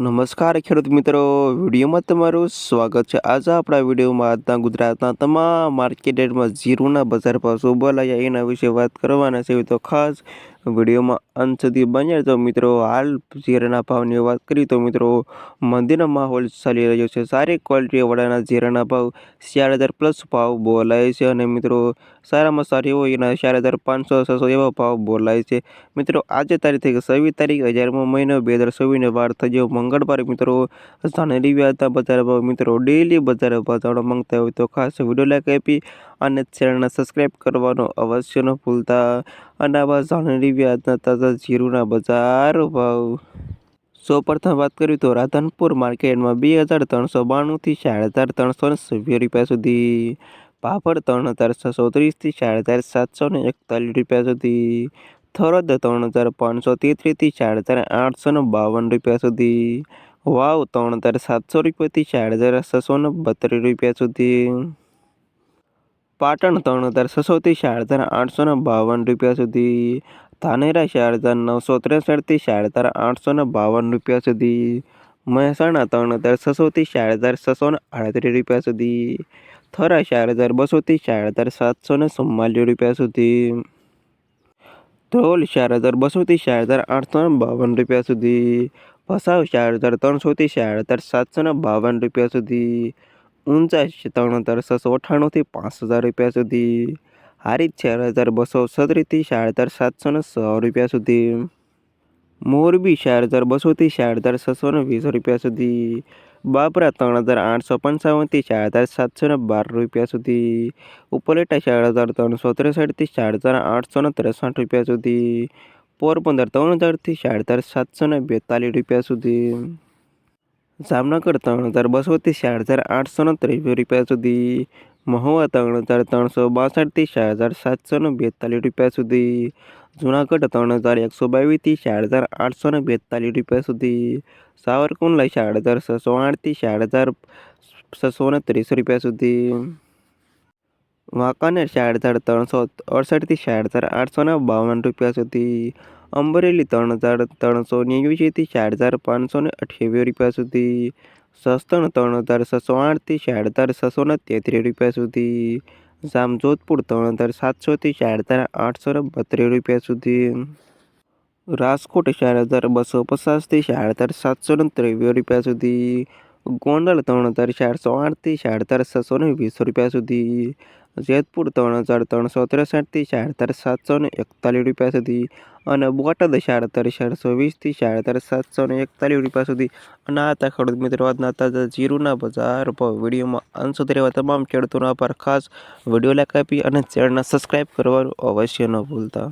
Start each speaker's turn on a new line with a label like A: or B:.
A: નમસ્કાર ખેડૂત મિત્રો, વિડીયોમાં તમારું સ્વાગત છે. આજે આપણા વિડીયોમાં આજના ગુજરાતના તમામ માર્કેટ રેટમાં જીરુના બજાર ભાવ શું બોલાયા એના વિશે વાત કરવાના છે. તો ખાસ વિડીયોમાં અંત સુધી બન્યા તો મિત્રો, હાલ જીરાના ભાવની વાત કરીએ તો મિત્રો, મંદીનો માહોલ ચાલી રહ્યો છે. સારી ક્વોલિટીવાળાના જીરાના ભાવ ચાર હજાર પ્લસ ભાવ બોલાય છે અને મિત્રો, સારામાં સારી હોય એના ચાર હજાર પાંચસો, છસો એવા ભાવ બોલાય છે. મિત્રો, આજે તારીખ છવ્વીસ તારીખ હજારમો મહિનો, બે હજાર છવ્વીસને વાર થયો. મંગળવારે મિત્રો જાણેલી વ્યાજના બજાર ભાવ મિત્રો ડેલી બજાર ભાવ જાણવા માંગતા હોય તો ખાસ વીડિયો લાઈક આપી અને ચેનલને સબસ્ક્રાઈબ કરવાનો અવશ્ય ન ભૂલતા. અને આવા જાણેલી વ્યાજના તાજા જીરુના બજાર ભાવ. સૌ પ્રથમ વાત કરીએ તો રાધનપુર માર્કેટમાં બે હજાર ત્રણસો બાણુંથી સાડા હજાર ત્રણસો ને સત્યાવીસ રૂપિયા સુધી. પાપડ ત્રણ હજાર છસો ત્રીસથી સાડા હજાર સાતસો ને એકતાલીસ રૂપિયા સુધી. થરોદ ત્રણ હજાર પાંચસો તેત્રીસથી સાડા હજાર આઠસો ને બાવન રૂપિયા સુધી. વાવ ત્રણ હજાર સાતસો રૂપિયાથી સાડા હજાર છસો ને બત્રીસ રૂપિયા સુધી. પાટણ ત્રણ હજાર છસોથી ચાર હજાર આઠસો ને બાવન રૂપિયા સુધી. ધાનેરા ચાર હજાર નવસો ત્રેસઠથી ચાર હજાર આઠસો ને બાવન રૂપિયા સુધી. મહેસાણા ત્રણ હજાર છસોથી ચાર હજાર છસો ને આડત્રીસ રૂપિયા સુધી. થરા ચાર હજાર બસોથી ચાર હજાર સાતસો ને ચુમ્માલીસ રૂપિયા સુધી. ધ્રોલ ચાર હજાર બસોથી ચાર હજાર આઠસો ને બાવન રૂપિયા સુધી. ભસાવ ચાર હજાર ત્રણસોથી ચાર હજાર સાતસો ને બાવન રૂપિયા સુધી. ઊંચા ત્રણ હજાર છસો અઠ્ઠાણુંથી પાંચ હજાર રૂપિયા સુધી. હારી ચાર હજાર બસો સત્રીસથી ચાર હજાર સાતસો ને સો રૂપિયા સુધી. મોરબી ચાર હજાર બસોથી ચાર હજાર છસો ને વીસ રૂપિયા સુધી. બાબરા ત્રણ હજાર આઠસો પંચાવનથી ચાર હજાર સાતસો ને બાર રૂપિયા સુધી. ઉપલેટા ચાર હજાર ત્રણસો ત્રેસઠથી ચાર હજાર આઠસો ને ત્રેસઠ રૂપિયા સુધી. પોરબંદર ત્રણ હજારથી ચાર હજાર સાતસો ને બેતાલીસ રૂપિયા સુધી. જામનગર ત્રણ હજાર બસોથી ચાર હજાર આઠસો ને ત્રેવીસ રૂપિયા સુધી. મહુવા ત્રણ હજાર ત્રણસો બાસઠથી ચાર હજાર સાતસો ને બેતાલીસ રૂપિયા સુધી. જુનાગઢ ત્રણ હજાર એકસો બાવીસથી ચાર હજાર આઠસો ને બેતાલીસ રૂપિયા સુધી. સાવરકુંડલા ચાર હજાર છસો આઠથી ચાર હજાર છસો ને ત્રીસ રૂપિયા સુધી. વાંકાનેર ચાર હજાર ત્રણસો અડસઠથી ચાર હજાર આઠસો ને બાવન રૂપિયા સુધી. અમરેલી ત્રણ હજાર ત્રણસો નેવ્યાસીથી ચાર હજાર પાંચસો ને અઠ્યાવીસ રૂપિયા સુધી, સસ્તણ ત્રણ હજાર છસો આઠથી ચાર હજાર છસો ને તેત્રીસ રૂપિયા સુધી, જામજોધપુર ત્રણ હજાર સાતસોથી ચાર હજાર આઠસો ને બત્રીસ રૂપિયા સુધી, રાજકોટ ચાર હજાર બસો પચાસથી ચાર હજાર સાતસો ને ત્રેવીસ રૂપિયા સુધી, ગોંડલ ત્રણ હજાર ચારસો આઠથી ચાર હજાર છસો ને વીસ રૂપિયા સુધી જેતપુર ત્રણ હજાર ત્રણસો ત્રેસઠથી ચારતર સાતસો ને એકતાલીસ રૂપિયા સુધી અને બોટાદ ચારતર ચારસો વીસથી ચારતર સાતસો ને એકતાલીસ રૂપિયા સુધી. અને આ હતા ખેડૂત મિત્રો આજના તાજા જીરુના બજાર પર વિડીયોમાં. અંત સુધી રહેવા તમામ ખેડૂતોના પર ખાસ વીડિયો લાઈક આપી અને ચેનલને સબસ્ક્રાઈબ કરવાનું અવશ્ય ન ભૂલતા.